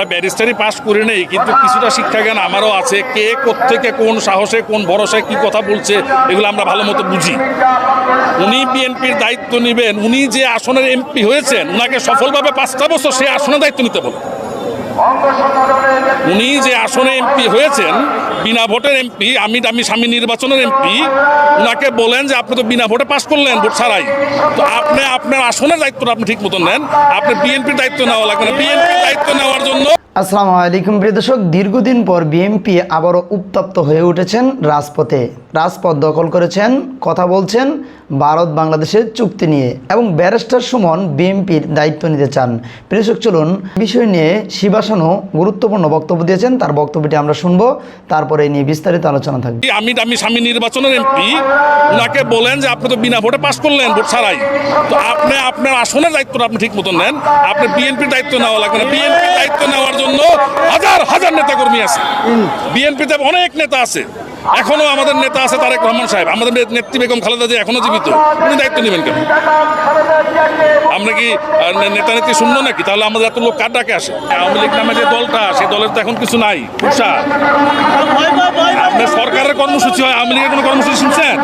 আমরা ব্যারিস্টারি পাস করে নেই, কিন্তু কিছুটা শিক্ষা জ্ঞান আমারও আছে, কে কোথেকে কোন সাহসে, কোন ভরসায় কি কথা বলছে, এগুলো আমরা ভালো মতো বুঝি। উনি বিএনপির দায়িত্ব নেবেন, উনি যে আসনের এমপি হয়েছেন ওনাকে সফলভাবে পাঁচটা বছর সে আসনের দায়িত্ব নিতে বলেন উনি যে আসনে এমপি হয়েছেন, বিনা ভোটের এমপি, আমি আমি স্বামী নির্বাচনের এমপি ওনাকে বলেন যে আপনি তো বিনা ভোটে পাশ করলেন, ভোট ছাড়াই। তো আপনি, আপনার আসনের দায়িত্বটা আপনি ঠিক মতন নেন, আপনি বিএনপির দায়িত্ব নেওয়া লাগবে না। বিএনপির দায়িত্ব নেওয়ার জন্য আসসালামু আলাইকুম, প্রিয় দর্শক, দীর্ঘদিন পর বিএনপি আবারও উত্তপ্ত হয়ে উঠেছেন রাজপথে। রাজপথ দখল করেছেন, কথা বলছেন, ভারত বাংলাদেশের চুক্তি নিয়ে। এবং ব্যারিস্টার সুমন বিএনপির দায়িত্ব নিতে চান। দর্শক, চলুন বিষয় নিয়ে শিবাসনও গুরুত্বপূর্ণ বক্তব্য দিয়েছেন। তার বক্তব্যটি আমরা শুনব। তারপরে নিয়ে বিস্তারিত আলোচনা থাকবে। আমি আমি স্বামী নির্বাচনের এমপি, উনাকে বলেন যে আপনি তো বিনা ভোটে পাশ করলেন ভোট ছাড়াই। তো আপনি আপনার আসনের দায়িত্বটা আপনি ঠিক মতন নেন। আপনি বিএনপির দায়িত্ব নেওয়া লাগবে না। বিএনপির দায়িত্ব নেওয়ার জন্য হাজার হাজার নেতাকর্মী আছে। বিএনপিতে অনেক নেতা আছে। এখনও আমাদের নেতা আছে তারেক রহমান সাহেব। আমাদের নেত্রী বেগম খালেদা যে এখনও জীবিত। উনি দায়িত্ব নেবেন কেন? আমরা কি নেতা নেত্রী শূন্য নাকি? তাহলে আমাদের এত লোক কার ডাকে আসে? আওয়ামী লীগ নামে যে দলটা সেই দলের তো এখন কিছু নাই। উৎসাহ সরকারের কর্মসূচি হয়, আওয়ামী লীগের কোনো কর্মসূচি শুনছেন?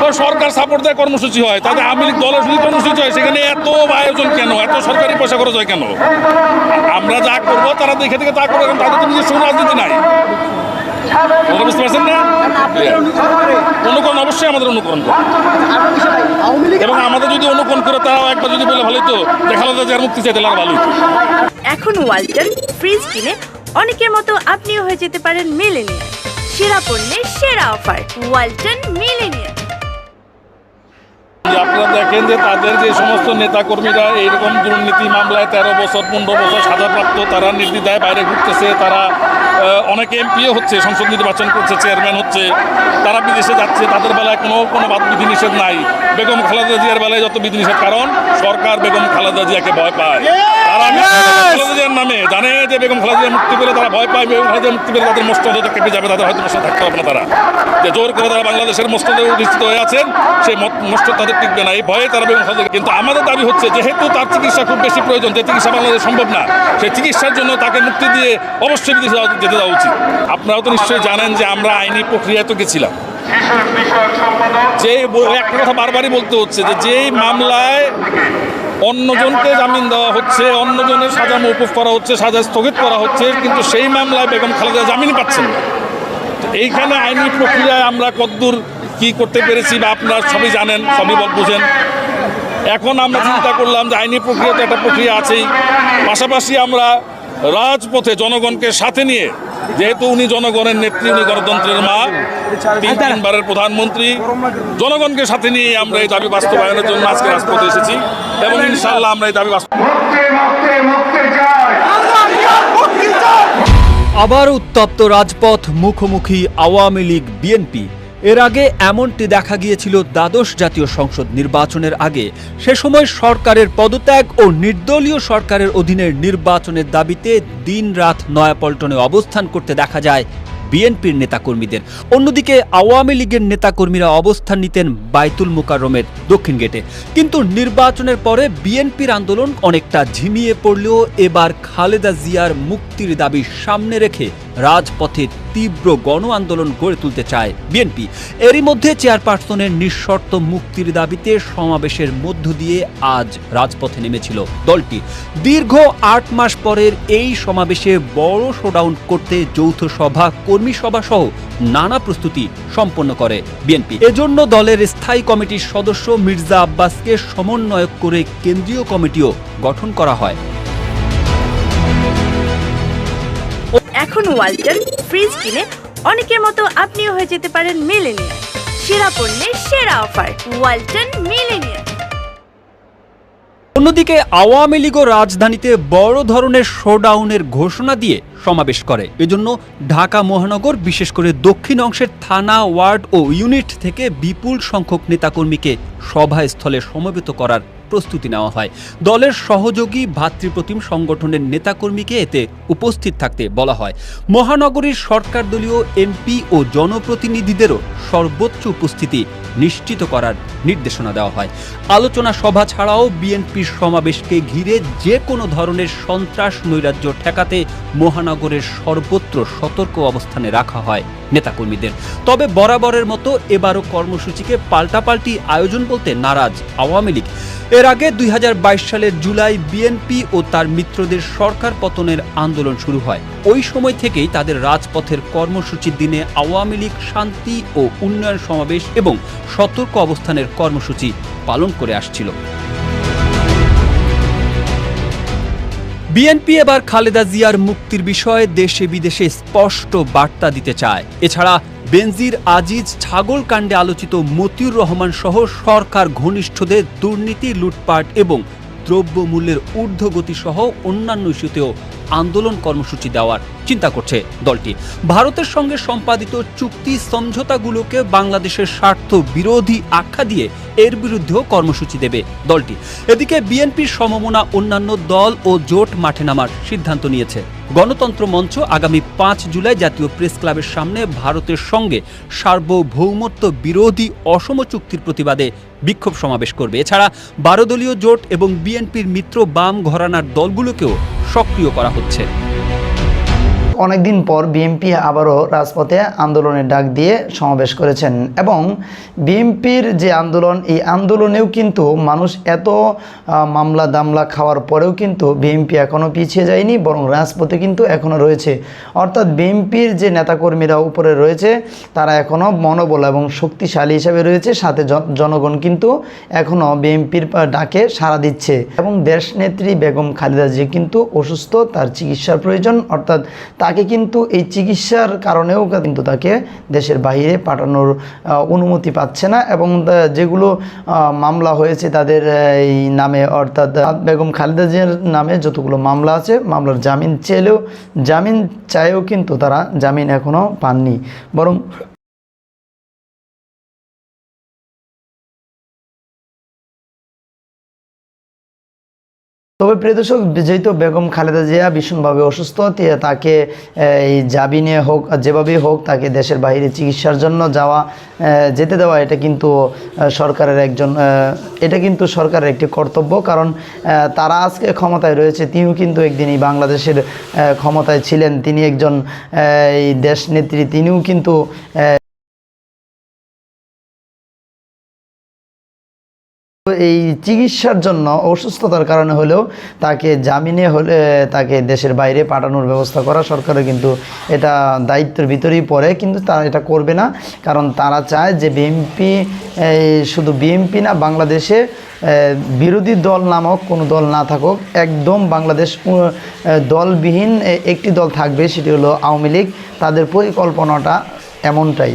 তো সরকার সাপোর্ট দেয় কর্মসূচি হয়, তাতে আওয়ামী লীগ দলের যদি কর্মসূচি হয়, সেখানে এত আয়োজন কেন? এত সরকারি পয়সা খরচ হয় কেন? আমরা যা করব, তারা দেখে দেখে তা করব, কারণ তাদের তো নিজস্ব রাজনীতি নাই। কথা বুঝতে পারছেন না অনুকরণ অবশ্যই আমাদের অনুকরণ করে এবং আমাদের যদি অনুকরণ করে তারাও একবার যদি বলে ভালোই তো দেখাল যে যার মুক্তি চাইতে লাগে ভালো ভালোই এখন ওয়ালটন ফ্রিজ কিনে অনেকের মতো আপনিও হয়ে যেতে পারেন মিলেনিয়ার সেরা পণ্যের সেরা অফার ওয়ালটন মিলেনিয়ার আপনারা দেখেন যে তাদের যে সমস্ত নেতাকর্মীরা এইরকম দুর্নীতি মামলায় তেরো বছর, পনেরো বছর সাজাপ্রাপ্ত, তারা নির্দ্বিধায় বাইরে ঘুরতেছে, তারা অনেকে এমপিও হচ্ছে, সংসদ নির্বাচন করছে, চেয়ারম্যান হচ্ছে, তারা বিদেশে যাচ্ছে, তাদের বেলায় কোনো কোনো বিধিনিষেধ নাই। বেগম খালেদা জিয়ার বেলায় যত বিধিনিষেধ, কারণ সরকার বেগম খালেদা জিয়াকে ভয় পায়। খালেদা জিয়ার নামে। জানে যে বেগম খালেদা মুক্তি পেলে তারা ভয় পায় বেগম খালেদা মুক্তি পেলে তাদের যাবে তাদের হয়তো বসে থাকতে হবে না তারা। যে জোর করে তারা বাংলাদেশের মস্তদে অধিষ্ঠিত হয়ে আছেন সেই মস্ত তাদের টিকবে না। এই ভয়ে তারা বেগম খালেদা কিন্তু আমাদের দাবি হচ্ছে যেহেতু তার চিকিৎসা খুব বেশি প্রয়োজন যে চিকিৎসা বাংলাদেশে সম্ভব না সেই চিকিৎসার জন্য তাকে মুক্তি দিয়ে অবশ্যই বিদেশে যেতে দেওয়া উচিত। আপনারাও তো নিশ্চয়ই জানেন যে আমরা আইনি প্রক্রিয়ায় তো গেছিলাম। যে একটা কথা বারবারই বলতে হচ্ছে যে যেই মামলায় অন্যজনকে জামিন দেওয়া হচ্ছে, অন্যজনের সাজা মৌকুফ করা হচ্ছে, সাজা স্থগিত করা হচ্ছে, কিন্তু সেই মামলায় বেগম খালেদা জামিনই পাচ্ছেন না। এইখানে আইনি প্রক্রিয়ায় আমরা কদ্দূর কি করতে পেরেছি বা আপনারা সবই জানেন, সবই বুঝেন। এখন আমরা চিন্তা করলাম যে আইনি প্রক্রিয়া তো একটা প্রক্রিয়া আছেই। পাশাপাশি আমরা রাজপথে জনগণকে সাথে নিয়ে যেহেতু উনি জনগণের নেত্রী উনি গণতন্ত্রের মা তিন তিনবারের প্রধানমন্ত্রী জনগণকে সাথে নিয়ে আমরা এই দাবি বাস্তবায়নের জন্য আজকে রাজপথে এসেছি এবং ইনশাল্লাহ আমরা এই দাবি আবার উত্তপ্ত রাজপথ মুখোমুখি আওয়ামী লীগ বিএনপি। এর আগে এমনটি দেখা গিয়েছিল দ্বাদশ জাতীয় সংসদ নির্বাচনের আগে। সে সময় সরকারের পদত্যাগ ও নির্দলীয় সরকারের অধীনের নির্বাচনের দাবিতে দিনরাত নয়াপল্টনে অবস্থান করতে দেখা যায় বিএনপির নেতাকর্মীদের। অন্যদিকে আওয়ামী লীগের নেতাকর্মীরা অবস্থান নিতেন বাইতুল মোকাররমের দক্ষিণ গেটে। কিন্তু নির্বাচনের পরে বিএনপির আন্দোলন অনেকটা ঝিমিয়ে পড়লেও এবার খালেদা জিয়ার মুক্তির দাবি সামনে রেখে রাজপথে তীব্র গণ আন্দোলন গড়ে তুলতে চায় বিএনপি। এরই মধ্যে চেয়ারপারসনের নিঃশর্ত মুক্তির দাবিতে সমাবেশের মধ্য দিয়ে আজ রাজপথে নেমেছিল দলটি। দীর্ঘ আট মাস পরের এই সমাবেশে বড় শোডাউন করতে যৌথ সভা, কর্মী সভা সহ নানা প্রস্তুতি সম্পন্ন করে বিএনপি। এজন্য দলের স্থায়ী কমিটির সদস্য মির্জা আব্বাসকে সমন্বয়ক করে কেন্দ্রীয় কমিটিও গঠন করা হয়। এখন ওয়ালটন ফ্রিজ কিনে অনেকের মতো আপনিও হয়ে যেতে পারেন মিলেনিয়ার সেরা পণ্যের সেরা অফার ওয়ালটন মিলেনিয়ার অন্যদিকে আওয়ামী লীগও রাজধানীতে বড় ধরনের শোডাউনের ঘোষণা দিয়ে সমাবেশ করে। এজন্য ঢাকা মহানগর, বিশেষ করে দক্ষিণ অংশের থানা, ওয়ার্ড ও ইউনিট থেকে বিপুল সংখ্যক নেতাকর্মীকে সভাস্থলে সমবেত করার প্রস্তুতি নেওয়া হয়। দলের সহযোগী ভাতৃপ্রতিম সংগঠনের নেতাকর্মীকে এতে উপস্থিত থাকতে বলা হয়। মহানগরীর সরকার দলীয় এমপি ও জনপ্রতিনিধিদেরও সর্বোচ্চ উপস্থিতি নিশ্চিত করার নির্দেশনা দেওয়া হয়। আলোচনা সভা ছাড়াও বিএনপির সমাবেশকে ঘিরে যে কোনো ধরনের সন্ত্রাস নৈরাজ্য ঠেকাতে মহানগরের সর্বত্র সতর্ক অবস্থানে রাখা হয় নেতাকর্মীদের। তবে বরাবরের মতো এবারও কর্মসূচিকে পাল্টাপাল্টি আয়োজন বলতে নারাজ আওয়ামী লীগ। এর আগে দুই হাজার বাইশ সালের জুলাই বিএনপি ও তার মিত্রদের সরকার পতনের আন্দোলন শুরু হয়। ওই সময় থেকেই তাদের রাজপথের কর্মসূচির দিনে আওয়ামী লীগ শান্তি ও উন্নয়ন সমাবেশ এবং সতর্ক অবস্থানের কর্মসূচি পালন করে আসছিল। বিএনপি এবার খালেদা জিয়ার মুক্তির বিষয়ে দেশে বিদেশে স্পষ্ট বার্তা দিতে চায়। এছাড়া বেনজির আজিজ ছাগল কাণ্ডে আলোচিত মতিউর রহমান সহ সরকার ঘনিষ্ঠদের দুর্নীতি, লুটপাট এবং দ্রব্যমূল্যের ঊর্ধ্বগতি সহ অন্যান্য ইস্যুতেও আন্দোলন কর্মসূচি দেওয়ার চিন্তা করছে দলটি। ভারতের সঙ্গে সম্পাদিত চুক্তি সমঝোতাগুলোকে বাংলাদেশের স্বার্থ বিরোধী আখ্যা দিয়ে এর বিরুদ্ধেও কর্মসূচি দেবে দলটি। এদিকে বিএনপির সমমনা অন্যান্য দল ও জোট মাঠে নামার সিদ্ধান্ত নিয়েছে। গণতন্ত্র মঞ্চ আগামী পাঁচ জুলাই জাতীয় প্রেস ক্লাবের সামনে ভারতের সঙ্গে সার্বভৌমত্ব বিরোধী অসম চুক্তির প্রতিবাদে বিক্ষোভ সমাবেশ করবে। এছাড়া বারো দলীয় জোট এবং বিএনপির মিত্র বাম ঘরানার দলগুলোকেও সক্রিয় করা হচ্ছে। অনেকদিন পর বিএনপি আবারও রাজপথে আন্দোলনের ডাক দিয়ে সমাবেশ করেছেন এবং বিএনপির যে আন্দোলন, এই আন্দোলনেও কিন্তু মানুষ এত মামলা দামলা খাওয়ার পরেও কিন্তু বিএনপি এখনও পিছিয়ে যায়নি, বরং রাজপথে কিন্তু এখনও রয়েছে। অর্থাৎ বিএনপির যে নেতাকর্মীরা উপরে রয়েছে, তারা এখনও মনোবল এবং শক্তিশালী হিসাবে রয়েছে, সাথে জন- জনগণ কিন্তু এখনও বিএনপির ডাকে সাড়া দিচ্ছে। এবং দেশনেত্রী বেগম খালেদা জিয়া কিন্তু অসুস্থ, তার চিকিৎসার প্রয়োজন, অর্থাৎ তাকে কিন্তু এই চিকিৎসার কারণেও কিন্তু তাকে দেশের বাইরে পাঠানোর অনুমতি পাচ্ছে না এবং যেগুলো মামলা হয়েছে তাদের এই নামে অর্থাৎ বেগম খালেদা জিয়ার নামে যতগুলো মামলা আছে, মামলার জামিন চেলেও জামিন চাইও কিন্তু তারা জামিন এখনও পাননি। বরং তবে প্রিয় দর্শক, যেহেতু বেগম খালেদা জিয়া ভীষণভাবে অসুস্থ তাকে এই জামিনে হোক, যেভাবেই হোক, তাকে দেশের বাইরে চিকিৎসার জন্য যাওয়া যেতে দেওয়া, এটা কিন্তু সরকারের একজন এটা কিন্তু সরকারের একটি কর্তব্য। কারণ তারা আজকে ক্ষমতায় রয়েছে, তিনিও কিন্তু একদিন এই বাংলাদেশের ক্ষমতায় ছিলেন। তিনি একজন এই দেশ নেত্রী, তিনিও কিন্তু এই চিকিৎসার জন্য অসুস্থতার কারণে হলেও তাকে জামিনে হলে তাকে দেশের বাইরে পাঠানোর ব্যবস্থা করা সরকারের কিন্তু এটা দায়িত্বের ভিতরেই পড়ে, কিন্তু তারা এটা করবে না। কারণ তারা চায় যে বিএনপি শুধু বিএনপি না, বাংলাদেশে বিরোধী দল নামক কোনো দল না থাকুক, একদম বাংলাদেশ দলবিহীন একটি দল থাকবে, সেটি হলো আওয়ামী লীগ। তাদের পরিকল্পনাটা এমনটাই।